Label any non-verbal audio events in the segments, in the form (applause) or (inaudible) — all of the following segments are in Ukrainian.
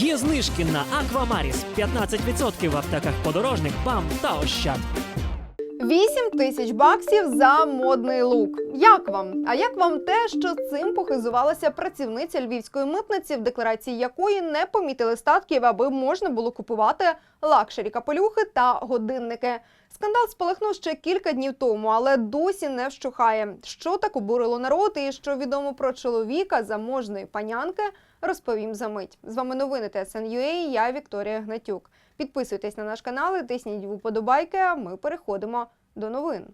Є знижки на Аквамаріс 15% в аптеках подорожник, БАМ та Ощад. 8 тисяч баксів за модний лук. Як вам? А як вам те, що цим похизувалася працівниця львівської митниці, в декларації якої не помітили статків, аби можна було купувати лакшері капелюхи та годинники? Скандал спалахнув ще кілька днів тому, але досі не вщухає. Що так обурило народ і що відомо про чоловіка заможної панянки, розповім за мить. З вами новини ТСНЮА, я Вікторія Гнатюк. Підписуйтесь на наш канал і тисніть вподобайки, а ми переходимо до новин.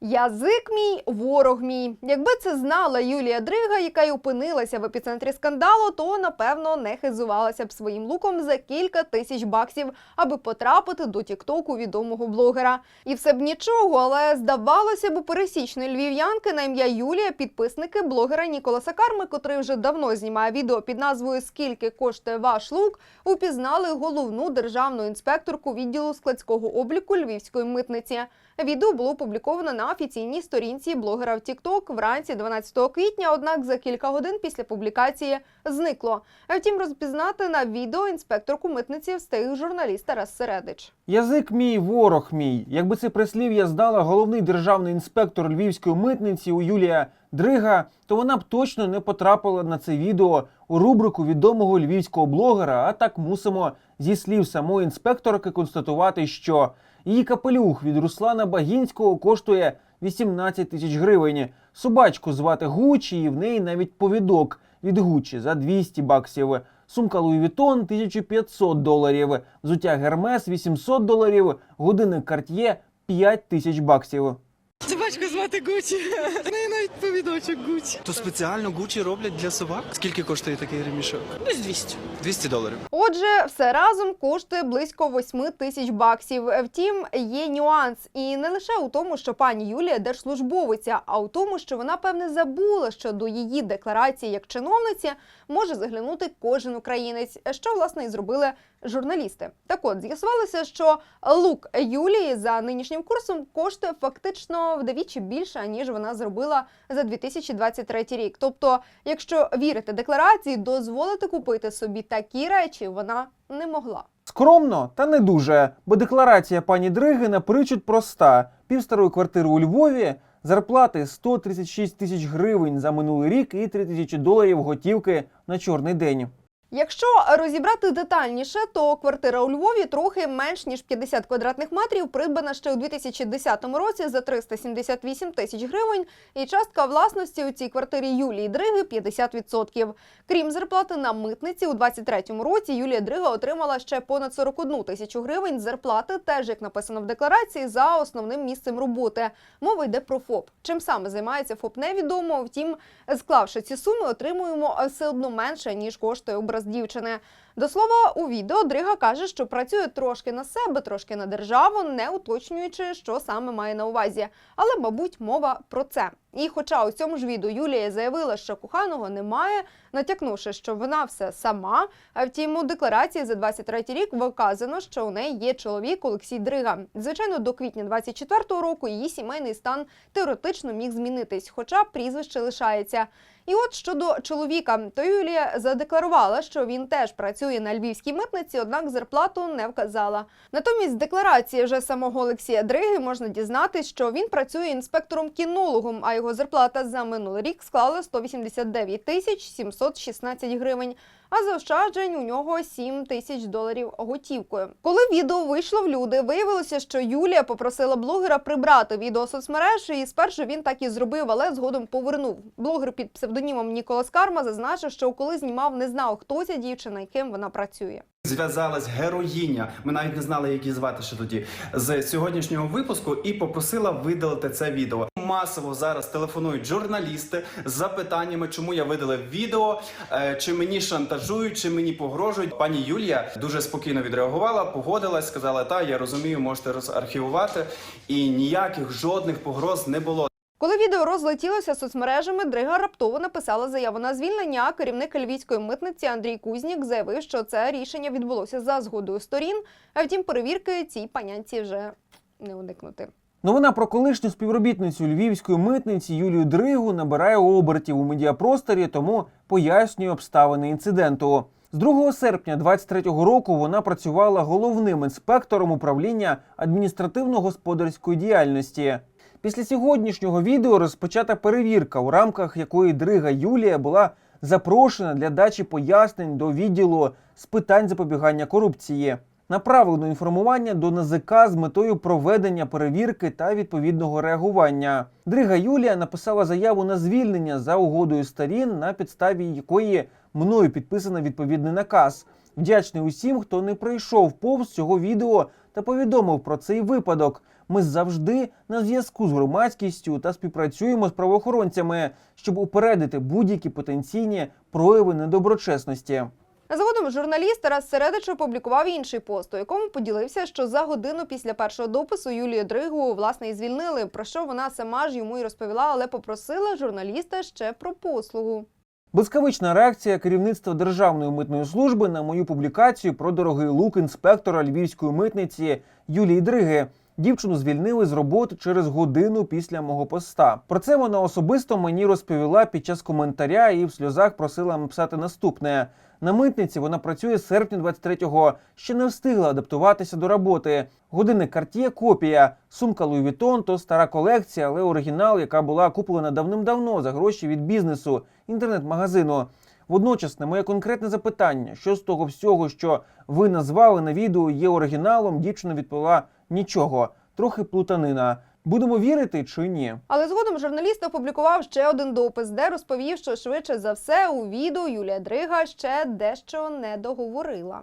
Язик мій, ворог мій. Якби це знала Юлія Дрига, яка й опинилася в епіцентрі скандалу, то напевно не хизувалася б своїм луком за кілька тисяч баксів, аби потрапити до тіктоку відомого блогера. І все б нічого, але здавалося б, у пересічної львів'янки на ім'я Юлія підписники блогера Ніколаса Карми, котрий вже давно знімає відео під назвою Скільки коштує ваш лук, упізнали головну державну інспекторку відділу складського обліку львівської митниці. Відео було опубліковано на офіційній сторінці блогера в TikTok вранці 12 квітня, однак за кілька годин після публікації зникло. Втім, розпізнати на відео інспекторку митниці встиг журналіст Тарас Середич. Язик мій, ворог мій. Якби це прислів'я здала головний державний інспектор львівської митниці у Юлія Дрига, то вона б точно не потрапила на це відео у рубрику відомого львівського блогера. А так мусимо зі слів самої інспекторки констатувати, що її капелюх від Руслана Багінського коштує 18 тисяч гривень. Собачку звати Гучі, і в неї навіть повідок від Гучі за 200 баксів. Сумка Louis Vuitton 1500 доларів, взуття Гермес 800 доларів, годинник Cartier 5 тисяч баксів. Собачку звати Гучі. В (laughs) неї навіть повідочок Гучі. То спеціально Гучі роблять для собак? Скільки коштує такий ремішок? Десь 200. 200 доларів. Отже, все разом коштує близько 8 тисяч баксів. Втім, є нюанс, і не лише у тому, що пані Юлія держслужбовиця, а у тому, що вона певне забула, що до її декларації як чиновниці може заглянути кожен українець, що власне і зробили журналісти. Так от з'ясувалося, що лук Юлії за нинішнім курсом коштує фактично вдвічі більше, ніж вона зробила за 2023 рік. Тобто, якщо вірити декларації, дозволити купити собі такі речі вона не могла. Скромно, та не дуже, бо декларація пані Дриги напрочуд проста: півстарої квартири у Львові, зарплати 136 тисяч гривень за минулий рік і 3 тисячі доларів готівки на чорний день. Якщо розібрати детальніше, то квартира у Львові трохи менш ніж 50 квадратних метрів, придбана ще у 2010 році за 378 тисяч гривень, і частка власності у цій квартирі Юлії Дриги 50%. Крім зарплати на митниці, у 2023 році Юлія Дрига отримала ще понад 41 тисячу гривень зарплати, теж як написано в декларації, за основним місцем роботи. Мова йде про ФОП. Чим саме займається ФОП, невідомо. Втім, склавши ці суми, отримуємо все одно менше ніж коштує образ дівчини. До слова, у відео Дрига каже, що працює трошки на себе, трошки на державу, не уточнюючи, що саме має на увазі. Але, мабуть, мова про це. І хоча у цьому ж відео Юлія заявила, що коханого немає, натякнувши, що вона все сама. А втім, у декларації за 23 рік вказано, що у неї є чоловік Олексій Дрига. Звичайно, до квітня 24 року її сімейний стан теоретично міг змінитись, хоча прізвище лишається. І от щодо чоловіка, то Юлія задекларувала, що він теж працює на львівській митниці, однак зарплату не вказала. Натомість з декларації вже самого Олексія Дриги можна дізнатись, що він працює інспектором-кінологом, а його зарплата за минулий рік склала 189 тисяч 716 гривень. А заощаджень у нього 7 тисяч доларів готівкою. Коли відео вийшло в люди, виявилося, що Юлія попросила блогера прибрати відео з соцмереж, і спершу він так і зробив, але згодом повернув. Блогер під псевдонімом Ніколас Карма зазначив, що коли знімав, не знав, хто ця дівчина і ким вона працює. Зв'язалась героїня. Ми навіть не знали, як її звати ще тоді з сьогоднішнього випуску, і попросила видалити це відео. Масово зараз телефонують журналісти з запитаннями, чому я видалив відео, е, чи мені шантажують, чи мені погрожують. Пані Юлія дуже спокійно відреагувала, погодилась, сказала: та я розумію, можете розархівувати. І ніяких жодних погроз не було. Коли відео розлетілося соцмережами, Дрига раптово написала заяву на звільнення. Керівник львівської митниці Андрій Кузнік заявив, що це рішення відбулося за згодою сторін. А втім, перевірки цій панянці вже не уникнути. Новина про колишню співробітницю львівської митниці Юлію Дригу набирає обертів у медіапросторі, тому пояснює обставини інциденту. З 2 серпня 23-го року вона працювала головним інспектором управління адміністративно-господарської діяльності. Після сьогоднішнього відео розпочата перевірка, у рамках якої Дрига Юлія була запрошена для дачі пояснень до відділу з питань запобігання корупції. Направлено інформування до НАЗК з метою проведення перевірки та відповідного реагування. Дрига Юлія написала заяву на звільнення за угодою сторін, на підставі якої мною підписано відповідний наказ. Вдячний усім, хто не пройшов повз цього відео та повідомив про цей випадок. Ми завжди на зв'язку з громадськістю та співпрацюємо з правоохоронцями, щоб упередити будь-які потенційні прояви недоброчесності. Згодом журналіст Тарас Середич опублікував інший пост, у якому поділився, що за годину після першого допису Юлію Дригу власне і звільнили. Про що вона сама ж йому й розповіла, але попросила журналіста ще про послугу. Блискавична реакція керівництва Державної митної служби на мою публікацію про дорогий лук інспектора львівської митниці Юлії Дриги. Дівчину звільнили з роботи через годину після мого поста. Про це вона особисто мені розповіла під час коментаря і в сльозах просила написати наступне. На митниці вона працює з серпня 23-го, ще не встигла адаптуватися до роботи. Годинник Cartier – копія, сумка Louis Vuitton – то стара колекція, але оригінал, яка була куплена давним-давно за гроші від бізнесу, інтернет-магазину. Водночас, на моє конкретне запитання, що з того всього, що ви назвали на відео, є оригіналом, дівчина відповіла нічого, трохи плутанина. Будемо вірити чи ні? Але згодом журналіст опублікував ще один допис, де розповів, що швидше за все у відео Юлія Дрига ще дещо не договорила.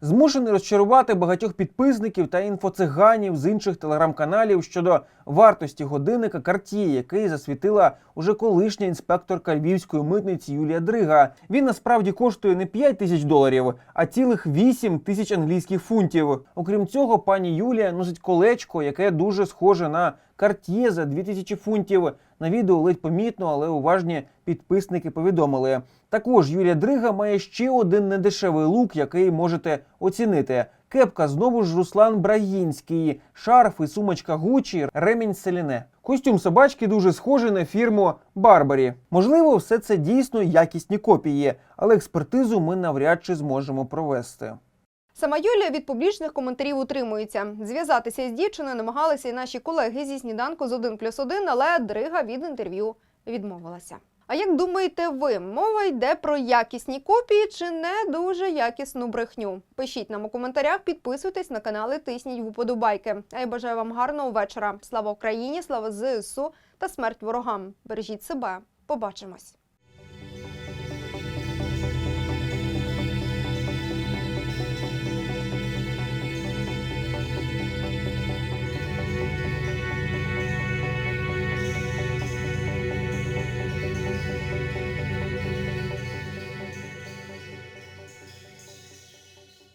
Змушений розчарувати багатьох підписників та інфоциганів з інших телеграм-каналів щодо вартості годинника Cartier, який засвітила уже колишня інспекторка львівської митниці Юлія Дрига. Він насправді коштує не 5 тисяч доларів, а цілих 8 тисяч англійських фунтів. Окрім цього, пані Юлія носить колечко, яке дуже схоже на Cartier за 2000 фунтів. На відео ледь помітно, але уважні підписники повідомили. Також Юлія Дрига має ще один недешевий лук, який можете оцінити. Кепка знову ж Руслан Брагінський, шарф і сумочка Гучі, ремінь Селіне. Костюм собачки дуже схожий на фірму Барбарі. Можливо, все це дійсно якісні копії, але експертизу ми навряд чи зможемо провести. Сама Юлія від публічних коментарів утримується. Зв'язатися з дівчиною намагалися і наші колеги зі сніданку з 1 плюс 1, але Дрига від інтерв'ю відмовилася. А як думаєте ви, мова йде про якісні копії чи не дуже якісну брехню? Пишіть нам у коментарях, підписуйтесь на канали, тисніть вподобайки. А я бажаю вам гарного вечора. Слава Україні, слава ЗСУ та смерть ворогам. Бережіть себе. Побачимось.